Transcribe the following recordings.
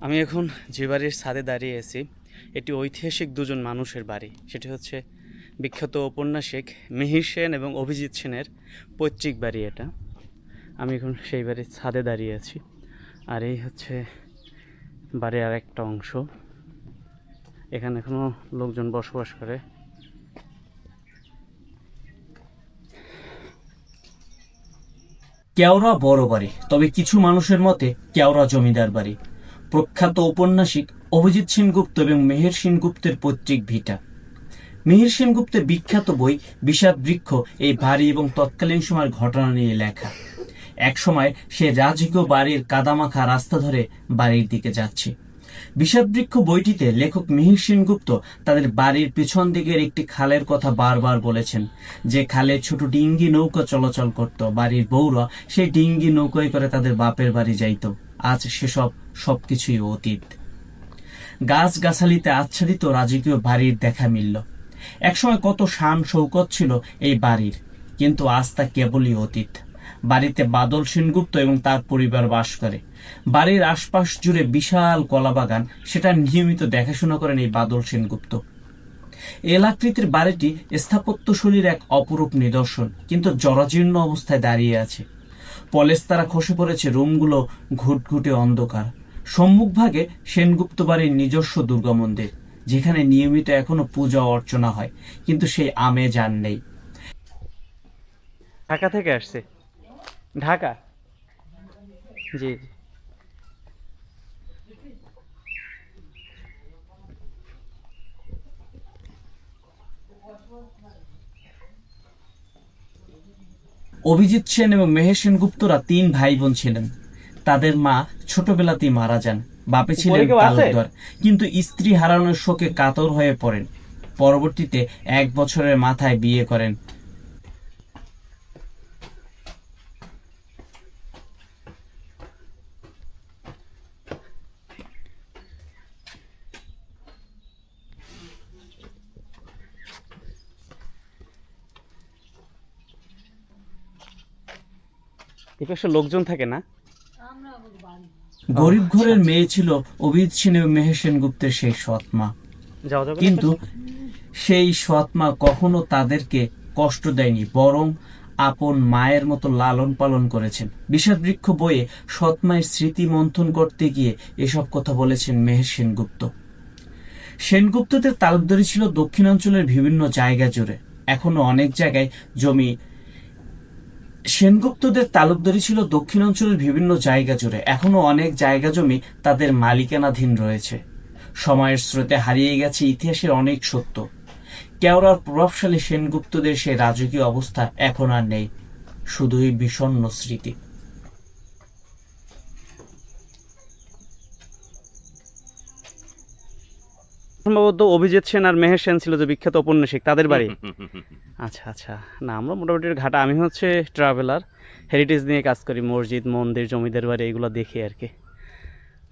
আমি এখন যে বাড়ির ছাদে দাঁড়িয়ে আছি, এটি ঐতিহাসিক দুজন মানুষের বাড়ি। সেটি হচ্ছে বিখ্যাত ঔপন্যাসিক মিহির সেন এবং অভিজিৎ সেনের পৈতৃক বাড়ি এটা। আমি এখন সেই বাড়ির ছাদে দাঁড়িয়ে আছি। আর এই হচ্ছে বাড়ির আর একটা অংশ। এখানে এখনও লোকজন বসবাস করে। কেওড়া বড় বাড়ি, তবে কিছু মানুষের মতে কেওড়া জমিদার বাড়ি। প্রখ্যাত ঔপন্যাসিক অভিজিৎ সেনগুপ্ত এবং মেহের সেনগুপ্তের পৈতৃক ভিটা। মিহির সেনগুপ্তের বিখ্যাত বই বিষাদ বৃক্ষ এই বাড়ি এবং তৎকালীন সময়ের ঘটনা নিয়ে লেখা। এক সময় সে রাজকীয় বাড়ির কাদামাখা রাস্তা ধরে বাড়ির দিকে যাচ্ছে। বিষাদবৃক্ষ বইটিতে লেখক মিহির সেনগুপ্ত তাদের বাড়ির পিছন দিকের একটি খালের কথা বারবার বলেছেন, যে খালে ছোট ডিঙ্গি নৌকা চলাচল করত, বাড়ির বউরা সেই ডিঙ্গি নৌকায় করে তাদের বাপের বাড়ি যাইত। আজ সেসব সবকিছুই অতীত। গাছ গাছালিতে আচ্ছাদিত রাজকীয় বাড়ির দেখা মিলল। একসময় কত শান শৌকত ছিল এই বাড়ির, কিন্তু আজ তা কেবলই অতীত। বাড়িতে বাদল সেনগুপ্ত এবং তার পরিবার বাস করে। বাড়ির আশপাশ জুড়ে বিশাল কলাবাগান, সেটা নিয়মিত দেখাশোনা করেন এই বাদল সেনগুপ্ত। এলাকৃতির বাড়িটি স্থাপত্যশৈলীর এক অপরূপ নিদর্শন, কিন্তু জরাজীর্ণ অবস্থায় দাঁড়িয়ে আছে। পলেস্তারা খসে পড়েছে, রুমগুলো ঘুটঘুটে অন্ধকার। সম্মুখভাগে সেনগুপ্ত বাড়ির নিজস্ব দুর্গা মন্দির, যেখানে নিয়মিত এখনও পূজা অর্চনা হয়, কিন্তু সেই আমেজ আর নেই। ঢাকা থেকে আসছে। ঢাকা? জি। অভিজিৎ সেন এবং মেহের সেনগুপ্তরা তিন ভাই বোন ছিলেন। তাদের মা ছোটবেলাতেই মারা যান। বাপে ছিলেন তালুকদার। কিন্তু স্ত্রী হারানোর শোকে কাতর হয়ে পড়েন। পরবর্তীতে এক বছরের মাথায় বিয়ে করেন। এই পাশে লোকজন থাকে না। গরিব ঘরের মেয়ে ছিল অভিজিৎ সেন মেহের সেনগুপ্তের সেই সৎ মা যাওয়া যাবে না কিন্তু সেই সৎ মা কখনো তাদেরকে কষ্ট দেয়নি বরং আপন মায়ের মতো লালন পালন করেছেন। বিষাদ বৃক্ষ বইয়ে সৎ মায়ের স্মৃতি মন্থন করতে গিয়ে এসব কথা বলেছেন মেহের সেনগুপ্ত। সেনগুপ্তদের তালুকদারি ছিল দক্ষিণাঞ্চলের বিভিন্ন জায়গা জুড়ে। এখনও অনেক জায়গায় জমি সেনগুপ্তদের তালুকদারি ছিল দক্ষিণ অঞ্চলের বিভিন্ন জায়গা জুড়ে। এখনও অনেক জায়গা জমি তাদের মালিকানাধীন রয়েছে। সময়ের স্রোতে হারিয়ে গেছে ইতিহাসের অনেক সত্য। কেওড়ার প্রভাবশালী সেনগুপ্তদের সেই রাজকীয় অবস্থা এখন আর নেই। শুধুই বিষণ্ন স্মৃতি। সম্ভবত অভিজিৎ সেন আর মেহের সেন ছিল যে বিখ্যাত ঔপন্যাসিক তাদের বাড়ি। আচ্ছা আচ্ছা। না আমরা মোটামুটি ঘাটা। আমি হচ্ছে ট্রাভেলার হেরিটেজ নিয়ে কাজ করি মসজিদ মন্দির জমিদের বাড়ি এগুলো দেখি আর কি।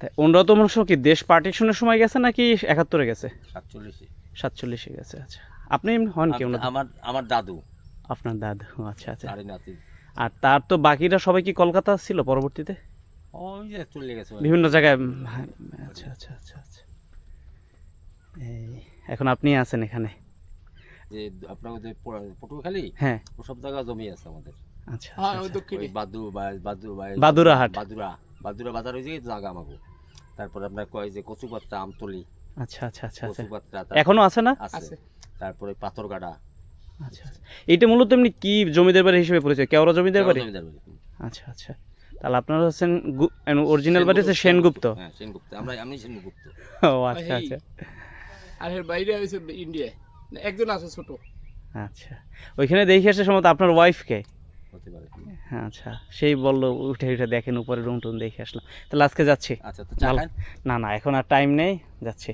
তাই ওনারা তো মনে কি দেশ পার্টিশনের সময় গেছে নাকি একাত্তরে গেছে? সাতচল্লিশে। সাতচল্লিশে গেছে আচ্ছা। আপনি হন কি আমার আমার দাদু। আপনার দাদু আচ্ছা আচ্ছা। আর তার তো বাকিরা সবাই কি কলকাতা ছিল পরবর্তীতে? বিভিন্ন জায়গায় আচ্ছা আচ্ছা আচ্ছা আচ্ছা। এই এখন আপনি আছেন এখানে। যে আপনার যে পটুয়াখালী? হ্যাঁ। ওসব জায়গা জমি আছে আমাদের। আচ্ছা হ্যাঁ আচ্ছা, ওই আচ্ছা। দক্ষিণে। ওই বাদু বাদু বা- বাদুরা বাদুরা বাদুরা বাজার হয়েছে জায়গা আমাকে তারপর আপনার কয় যে কচুপাত্রা আমতলি। আচ্ছা আচ্ছা আচ্ছা আচ্ছা। কচুপাত্রা এখনও আছে না? আছে। আছে। তারপরে পাথরগাড়া। আচ্ছা আচ্ছা। এইটা মূলত এমনি কি জমিদার বাড়ি হিসেবে পরিচয় কেওড়া জমিদার বাড়ি? আচ্ছা আচ্ছা। তাহলে আপনারা হচ্ছেন অরিজিনাল বাড়ি হচ্ছে সেনগুপ্ত। হ্যাঁ সেনগুপ্ত। আমরা আমি সেনগুপ্ত। ও আচ্ছা আচ্ছা। আর এর বাইরে হয়েছে ইন্ডিয়ায়। একজন আছে ছোট। আচ্ছা। ওইখানে দেখে আসে সম্ভবত আপনার ওয়াইফকে হ্যাঁ আচ্ছা। সেই বলল উঠে উঠে দেখেন উপরে রুম টুম দেখে আসলাম। তাহলে আজকে যাচ্ছি। আচ্ছা তো চা না না এখন আর টাইম নেই যাচ্ছি।